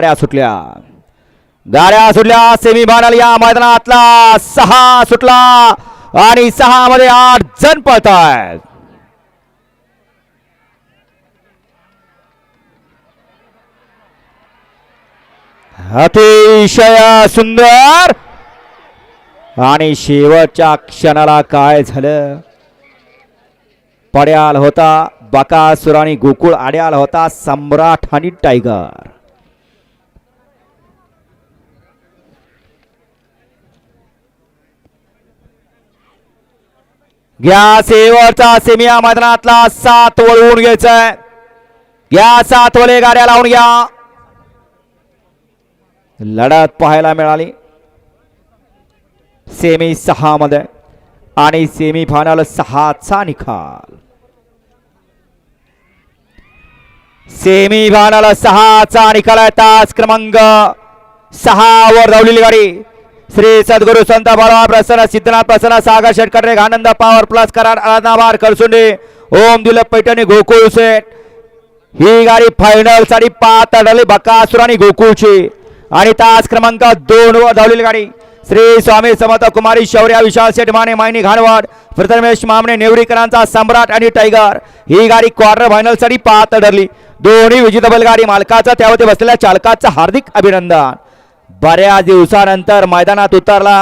गाड्या सुटल्या. गाड्या सुटल्या सेमी फायनल या मैदानातला सहा सुटला आणि सहा मध्ये आठ जण पळत आहेत अतिशय सुंदर. आणि शेवटच्या क्षणाला काय झालं? पड्याल होता बकासुर आणि गोकुळ आड्याल होता सम्राट आणि टायगर घ्या शेवटचा सेमिया मैदानातला सात वळवून घ्यायचंय घ्या सात वळे गाड्या लावून घ्या. लढत पाहायला मिळाली. सेमी सहा मध्ये आणि सेमी फायनल सहाचा निकाल. सेमी फायनल सहाचा निकाल आहे. तास क्रमांक सहा वर धावलेली गाडी. श्री सद्गुरु संत बाबा प्रसन्न सिद्धनाथ प्रसन्न सागर शेटकटरे आनंद पॉवर प्लस कराड आळंदाबाद करसुंडे ओम दुलभ पैठणी गोकुळ सेट ही गाडी फायनलसाठी पाच अडली बकासुर आणि गोकुळची. आणि तास क्रमांक दोन वर धावलेली गाडी. श्री स्वामी समर्थ कुमारी शौर्या विशाल शेठ माने मायनी घाणवाड प्रथमेश मामणे नेवरीकरांचा सम्राट आणि टायगर ही गाडी क्वार्टर फायनलसाठी पाच ठरली दोन्ही विजेतबल गाडी मालकाचा त्यावरती बसलेल्या चालकाचं हार्दिक अभिनंदन. बऱ्याच दिवसानंतर मैदानात उतरला.